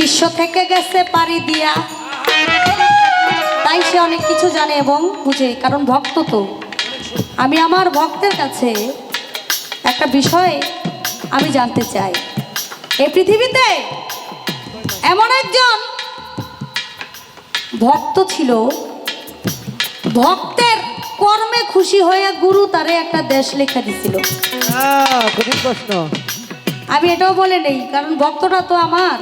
শিষ্য থেকে গেছে পারি দিয়া। তাই সে অনেক কিছু জানে এবং বুঝে কারণ ভক্ত তো। আমি আমার ভক্তের কাছে একটা বিষয় আমি জানতে চাই। এই পৃথিবীতে এমন একজন ভক্ত ছিল ভক্তের কর্মে খুশি হয়ে গুরু তারে একটা দেশ লেখা দিছিল। আমি এটাও বলে নেই কারণ ভক্তটা তো আমার।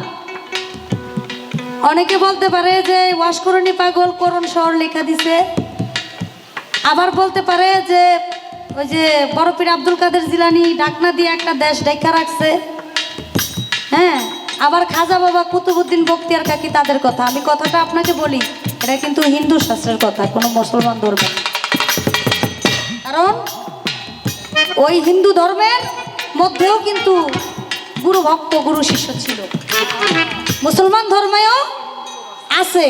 অনেকে বলতে পারে যে ওয়াসকরণী পাগল করণ শহর লেখা দিছে। আবার বলতে পারে যে, ওই যে বরফির আব্দুল কাদের জিলানি ডাকনা দিয়ে একটা দেশ ডেকা রাখছে। হ্যাঁ আবার খাজা বাবা কুতুবুদ্দিন বক্তিয়ার কাকি তাদের কথা। আমি কথাটা আপনাকে বলি, এটা কিন্তু হিন্দু শাস্ত্রের কথা, কোনো মুসলমান ধর্ম। কারণ, ওই হিন্দু ধর্মের মধ্যেও কিন্তু গুরু ভক্ত, গুরু শিষ্য ছিল। মুসলমান ধর্মেও আছে।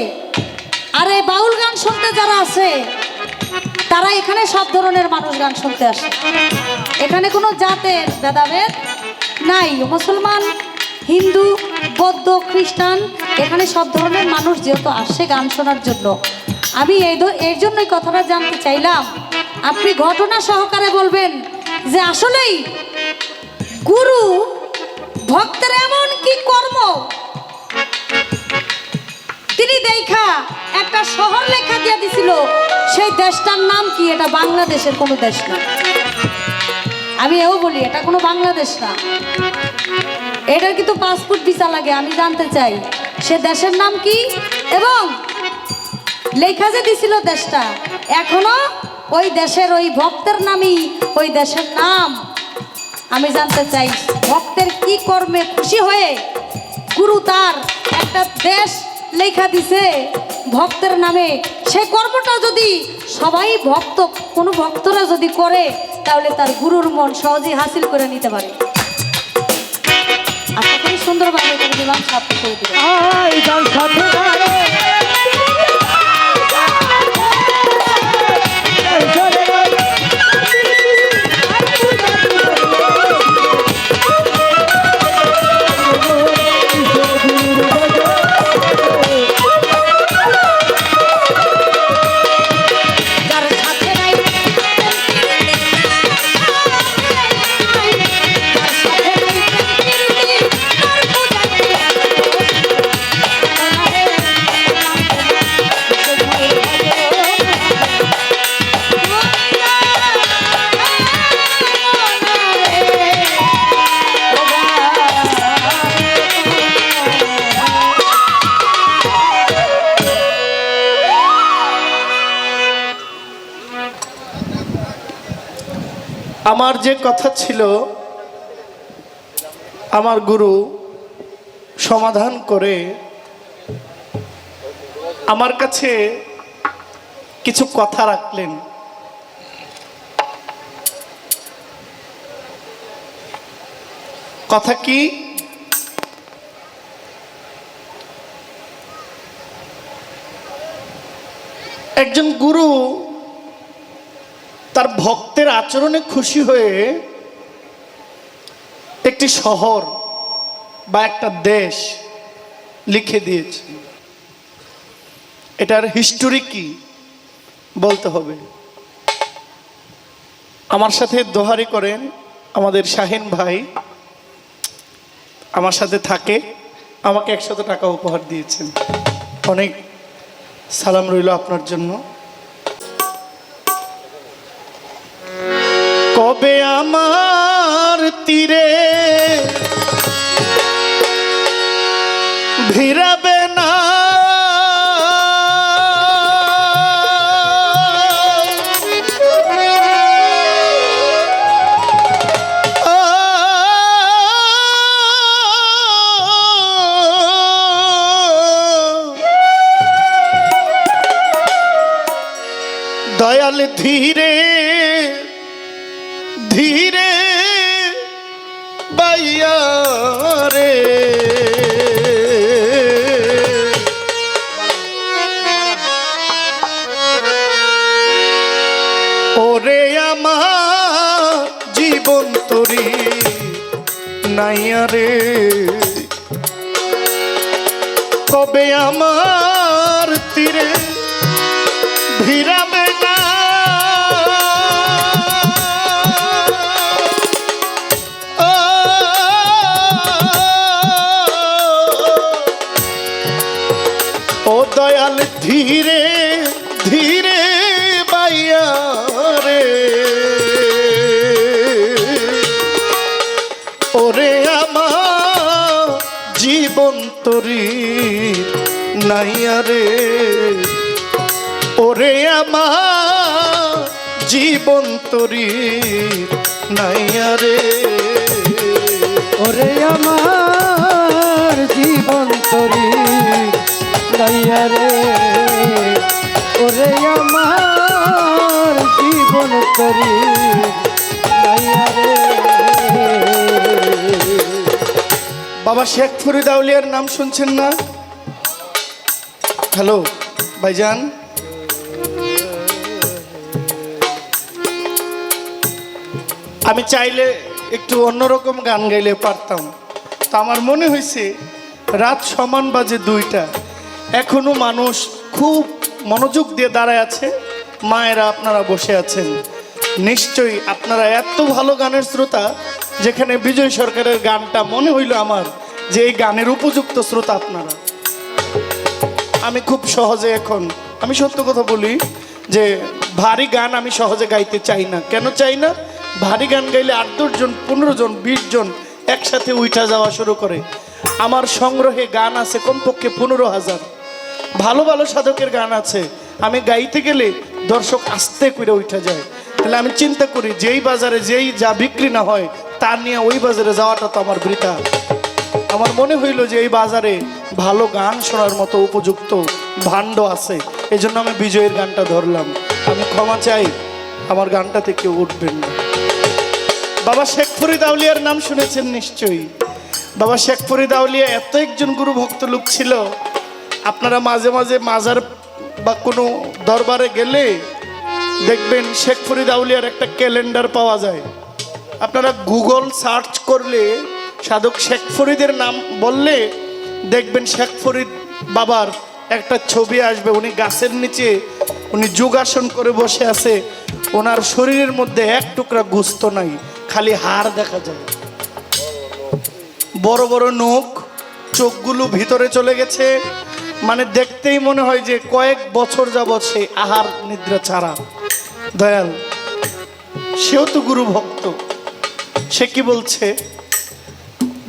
আর এই বাউল গান শুনতে যারা আছে, তারা এখানে সব ধরনের মানুষ গান শুনতে আসে। এখানে কোনো জাতের ভেদাভেদ নাই। মুসলমান, হিন্দু, বৌদ্ধ, খ্রিস্টান, এখানে সব ধরনের মানুষ যেহেতু আসে গান শোনার জন্য। আমি এই এর জন্যই কথাটা জানতে চাইলাম, আপনি ঘটনা সহকারে বলবেন যে আসলেই গুরু, ভক্তের এমন কি কর্ম তিনি দেখা একটা শহর লেখা দিয়ে দিছিল। সেই দেশটার নাম কি? এটা বাংলাদেশের কোনো দেশ না। আমি এও বলি, এটা কোনো বাংলাদেশ না। এটার কিন্তু পাসপোর্ট ভিসা লাগে, আমি জানতে চাই। সে দেশের নাম কি? এবং লেখা যে দিছিল দেশটা, এখনও ওই দেশের ওই ভক্তের নামই, ওই দেশের নাম। আমি জানতে চাই, ভক্তের কি কর্মে খুশি হয়ে গুরু তার একটা দেশ লেখা দিছে ভক্তের নামে। সে কর্মটা যদি সবাই ভক্ত, কোনো ভক্তরা যদি করে, তাহলে তার গুরুর মন সহজেই হাসিল করে নিতে পারে। আশা সুন্দরভাবে দেবেন সাথে যে কথা ছিল, আমার গুরু সমাধান করে আমার কাছে কিছু কথা রাখলেন। কথা কি? একজন গুরু তার ভক্তের আচরণে খুশি হয়ে একটি শহর বা একটা দেশ লিখে দিয়েছে। এটার হিস্টোরি কি বলতে হবে। আমার সাথে দোহারি করেন আমাদের শাহিন ভাই। আমার সাথে থাকে, আমাকে একশত টাকা উপহার দিয়েছেন। অনেক সালাম রইল আপনার জন্য। কবে আমার তীরে। ভিড়াবে না। দয়াল ধীরে ওরে আমার জীবন তরি নাইয়া রে ওরে আমার জীবন তরি নাইয়া রে ওরে আমার জীবন তরি গাইয়া রে ওরে আমার জীবন তরি বাবা শেখ ফরিদ আউলিয়ার নাম শুনছেন না? হ্যালো ভাইজান। আমি চাইলে একটু অন্যরকম গান গাইলে পারতাম। তো আমার মনে হয়েছে, রাত সমান বাজে দুইটা। এখনও মানুষ খুব মনোযোগ দিয়ে দাঁড়ায় আছে, মায়েরা আপনারা বসে আছেন। নিশ্চয়ই আপনারা এত ভালো গানের শ্রোতা যেখানে বিজয় সরকারের গানটা মনে হইল আমার, যে এই গানের উপযুক্ত শ্রোতা আপনারা। আমি খুব সহজে এখন, আমি সত্য কথা বলি যে ভারী গান আমি সহজে গাইতে চাই না। কেন চাই না? ভারী গান গাইলে আট জন, পনেরো জন, বিশ জন একসাথে উঠা যাওয়া শুরু করে। আমার সংগ্রহে গান আছে কমপক্ষে পনেরো হাজার। ভালো ভালো সাধকের গান আছে। আমি গাইতে গেলে দর্শক আস্তে করে উঠা যায়। তাহলে আমি চিন্তা করি, যেই বাজারে যেই যা বিক্রি না হয় তা নিয়ে ওই বাজারে যাওয়াটা তো আমার বৃথা। আমার মনে হইল যে এই বাজারে ভালো গান শোনার মতো উপযুক্ত ভাণ্ড আছে। এই জন্য আমি বিজয়ের গানটা ধরলাম। আমি ক্ষমা চাই, আমার গানটাতে কেউ উঠবেন না। বাবা শেখ ফরিদ আউলিয়ার নাম শুনেছেন নিশ্চয়ই। বাবা শেখ ফরিদ আউলিয়া এত একজন গুরু ভক্ত লোক ছিল। আপনারা মাঝে মাঝে মাজার বা কোনো দরবারে গেলে দেখবেন শেখ ফরিদ আউলিয়ার একটা ক্যালেন্ডার পাওয়া যায়। আপনারা গুগল সার্চ করলে সাধক শেখ ফরিদের নাম বললে দেখবেন শেখ ফরিদ বাবার একটা ছবি আসবে। উনি গাছের নিচে, উনি যোগাসন করে বসে আছে। ওনার শরীরের মধ্যে এক টুকরা গুস্ত নাই, খালি হাড় দেখা যায়। বড় বড় নখ চোখগুলো ভিতরে চলে গেছে। মানে দেখতেই মনে হয় যে কয়েক বছর যাবৎ সে আহার নিদ্রা ছাড়া। দয়াল, সেও তো গুরু ভক্ত। সে কি বলছে?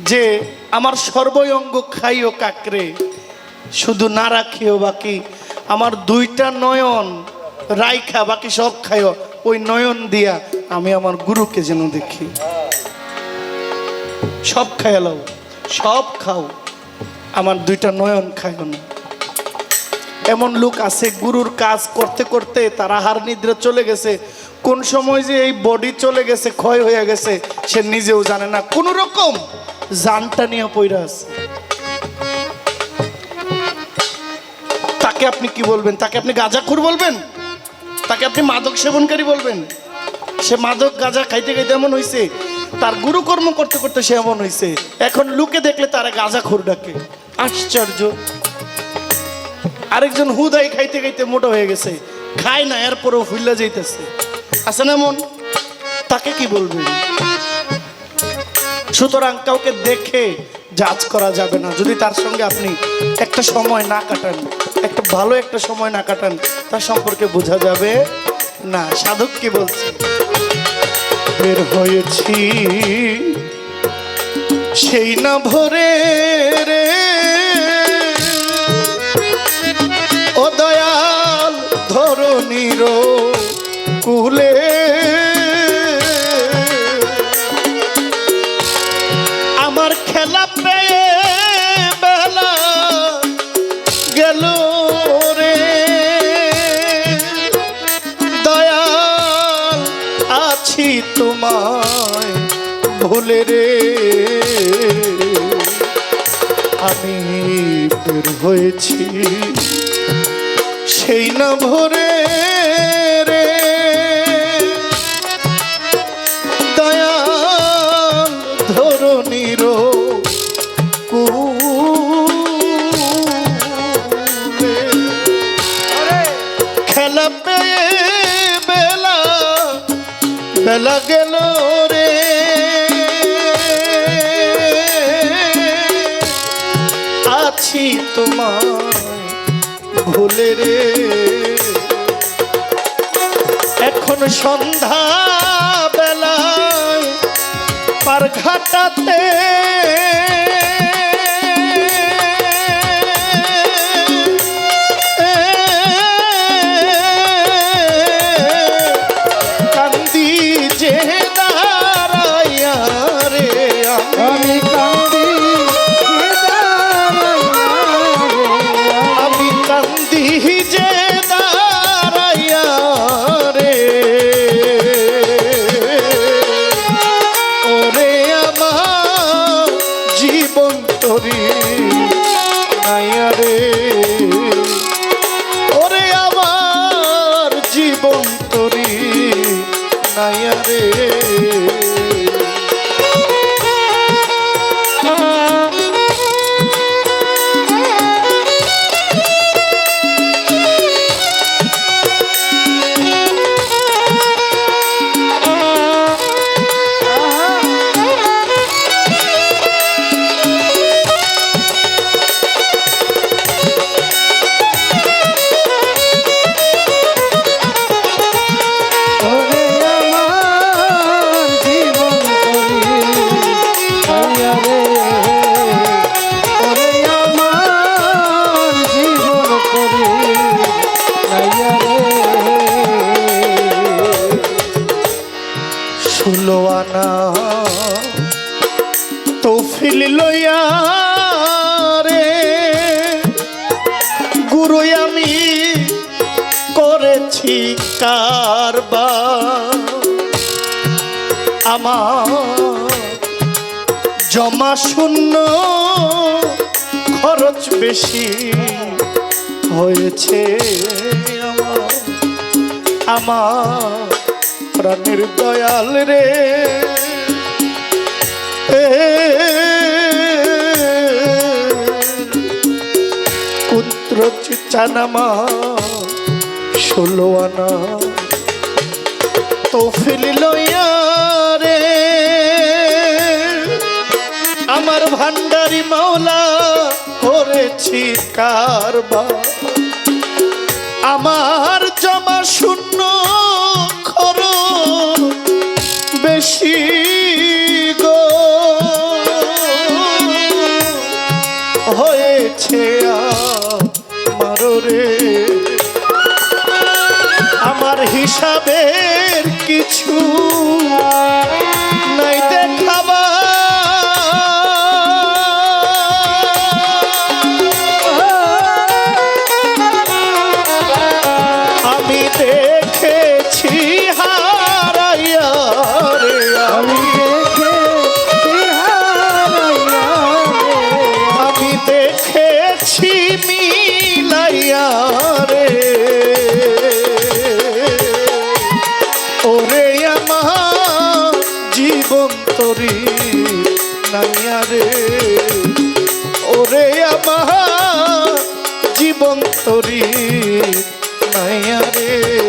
যে আমার সর্বঙ্গ খাইও কাকরে, শুধু না রাখিও বাকি। আমার দুইটা নয়ন রাইখা, বাকি সব খাইও। ওই নয়ন দিয়া আমি আমার গুরুকে যেন দেখি। সব খাইলাও সব খাও। আমার দুইটা নয়ন খাইও না। এমন লোক আছে, গুরুর কাজ করতে করতে তার আহার নিদ্রা চলে গেছে। কোন সময় যে এই বডি চলে গেছে, ক্ষয় হয়ে গেছে, সে নিজেও জানে না। কোন রকম জানটা নিয়ে পইরা আছে। তাকে আপনি কি বলবেন? তাকে আপনি গাঁজাখুর বলবেন? তাকে আপনি মাদক সেবনকারী বলবেন? সে মাদক গাঁজা খাইতে খাইতে এমন হয়েছে তার গুরুকর্ম করতে করতে সে এমন হয়েছে এখন লুকে দেখলে তারা গাঁজাখুর ডাকে। আশ্চর্য। আরেকজন হুদাই খাইতে খাইতে মোটা হয়ে গেছে। খায় না, এরপরেও ফুল্লা যাইতেছে। আছে না মন তাকে কি বলবেন সুতরাং কাউকে দেখে জাজ করা যাবে না। যদি তার সঙ্গে আপনি একটা সময় না কাটান, একটা ভালো একটা সময় না কাটান, তার সম্পর্কে বোঝা যাবে না। সাধক কি বলছে? বের হয়েছি, সেই না ভরে রে। ও দয়াল ধরণীর কুলে আমার খেলা পেয়ে বেলা গেল রে। দয়াল আছি তোমায় ভুলে রে। আমি বের হয়েছি সেই না ভরে। আছি তোমার ভুলে রে। এখন সন্ধ্যা বেলায় পার ঘাটাতে 哎 শূন্য খরচ বেশি হয়েছে আমার প্রাণের দয়াল রে। চানামা ষোলো আনা তো ফিল লইয়া আমার ভান্ডারি মাওলা করেছি কারবা আমার জমা শূন্য খর বেশি গো। হয়েছে অন্তরি নাইয়া রে। ওরে আমার জীবন তরি নাইয়া রে।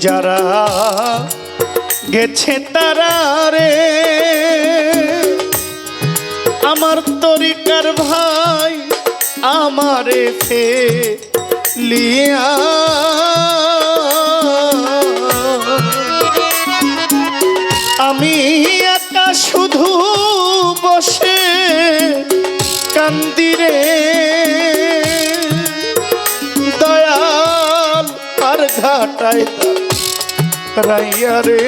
যারা গেছে তারা রে। আমার তরিকার ভাই আমার ফে লিয়া আমি একা শুধু বসে কান্দিরে দয়াল আর ঘাটায় রাইয়া রে।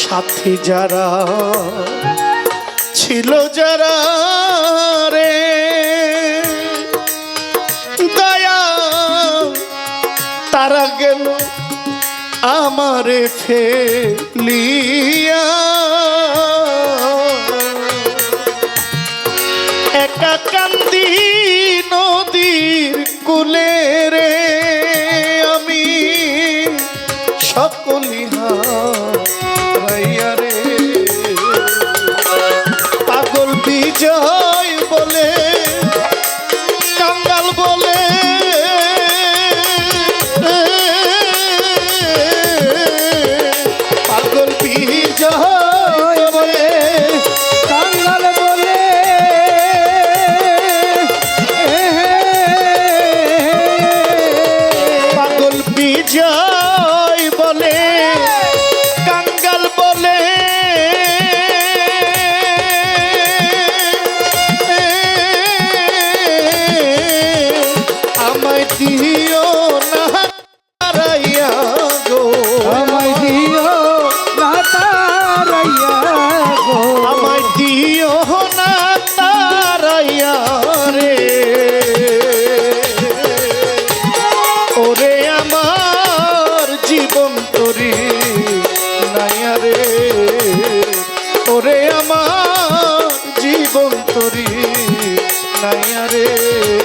সাথী যারা ছিল যারা রে দয়া তারা গেল আমারে ফেলিয়া। পাগল জীবন তরি নাইয়া রে।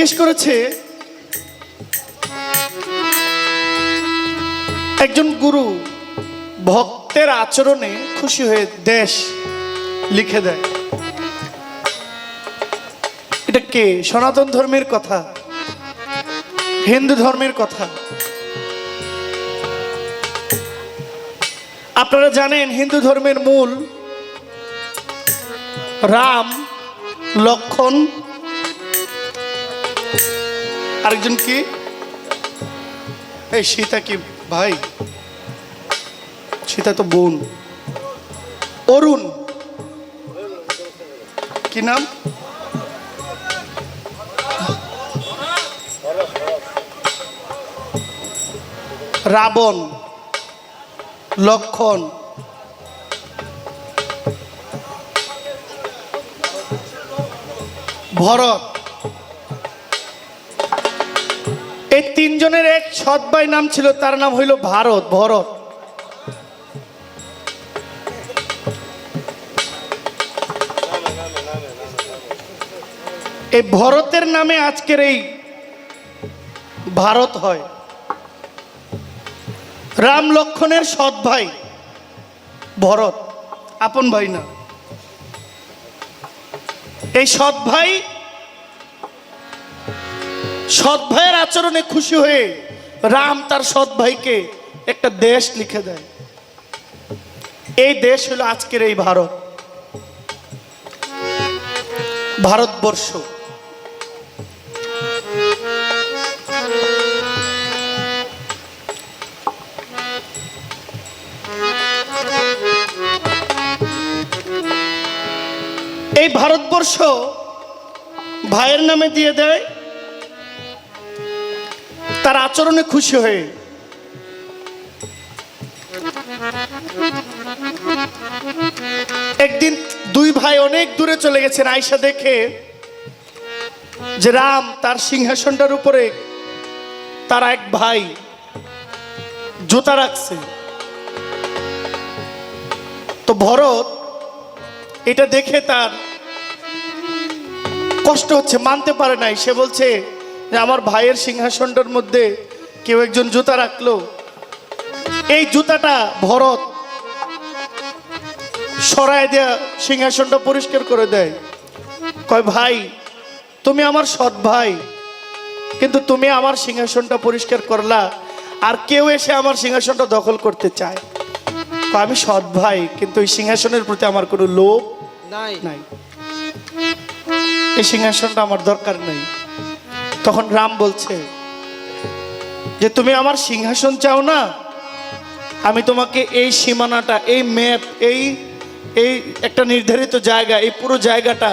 জিজ্ঞেস করেছে, একজন গুরু ভক্তের আচরণে খুশি হয়ে দেশ লিখে দেয়। এটা কে? সনাতন ধর্মের কথা? হিন্দু ধর্মের কথা? আপনারা জানেন, হিন্দু ধর্মের মূল রাম, লক্ষণ আরেকজন কি? এই সীতা কি ভাই? সীতা তো বোন। অরুণ। কি নাম? রাবণ। লক্ষণ। ভরত। এই তিনজনের এক সৎ ভাই নাম ছিল, তার নাম হইল ভারত, ভরত। এই ভরতের নামে আজকের এই ভারত হয়। রাম লক্ষণের সৎ ভাই, ভরত, আপন ভাই না। এই সৎ ভাই সৎ ভাইয়ের আচরণে খুশি হয়ে রাম তার সৎ ভাইকে একটা দেশ লিখে দেয়। এই দেশ হলো আজকের এই ভারত। ভারতবর্ষ। এই ভারতবর্ষ ভাইয়ের নামে দিয়ে দেয় তার আচরণে খুশি হয়ে। একদিন দুই ভাই অনেক দূরে চলে গেছেন আয়সা দেখে যে রাম তার সিংহাসনটার উপরে তার এক ভাই জুতা রাখছে। তো ভরত এটা দেখে তার কষ্ট হচ্ছে, মানতে পারে নাই। সে বলছে যে আমার ভাইয়ের সিংহাসনটার মধ্যে কেউ একজন জুতা রাখল। এই জুতাটা ভরত সরায় দেয়া সিংহাসনটা পরিষ্কার করে দেয়। কয় ভাই তুমি আমার সৎ ভাই কিন্তু তুমি আমার সিংহাসনটা পরিষ্কার করলা আর কেউ এসে আমার সিংহাসনটা দখল করতে চায়। আমি সৎ ভাই কিন্তু এই সিংহাসনের প্রতি আমার কোনো লোভ নাই। নাই। এই সিংহাসনটা আমার দরকার নেই। তখন রাম বলছে যে, তুমি আমার সিংহাসন চাও না? আমি তোমাকে এই সীমানাটা, এই ম্যাপ এই এই একটা নির্ধারিত জায়গা, এই পুরো জায়গাটা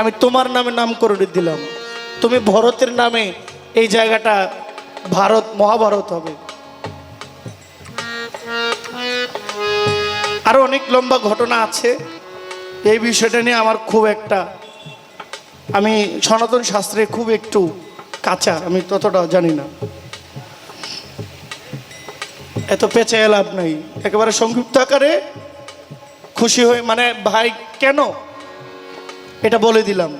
আমি তোমার নামে নাম করে দিলাম। তুমি ভরতের নামে এই জায়গাটা ভারত, মহাভারত হবে। আরও অনেক লম্বা ঘটনা আছে। এই বিষয়টা নিয়ে আমার খুব একটা, আমি সনাতন শাস্ত্রে খুব একটু কাঁচা, আমি ততটা জানি না। এত পেঁচে লাভ নাই। একেবারে সংক্ষিপ্ত আকারে খুশি হয়ে মানে ভাই, কেন? এটা বলে দিলাম।